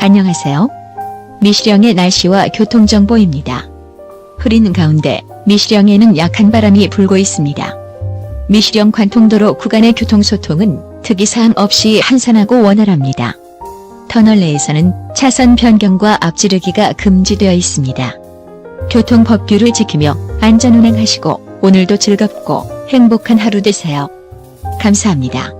안녕하세요. 미시령의 날씨와 교통정보입니다. 흐리는 가운데 미시령에는 약한 바람이 불고 있습니다. 미시령 관통도로 구간의 교통소통은 특이사항 없이 한산하고 원활합니다. 터널 내에서는 차선 변경과 앞지르기가 금지되어 있습니다. 교통법규를 지키며 안전운행하시고 오늘도 즐겁고 행복한 하루 되세요. 감사합니다.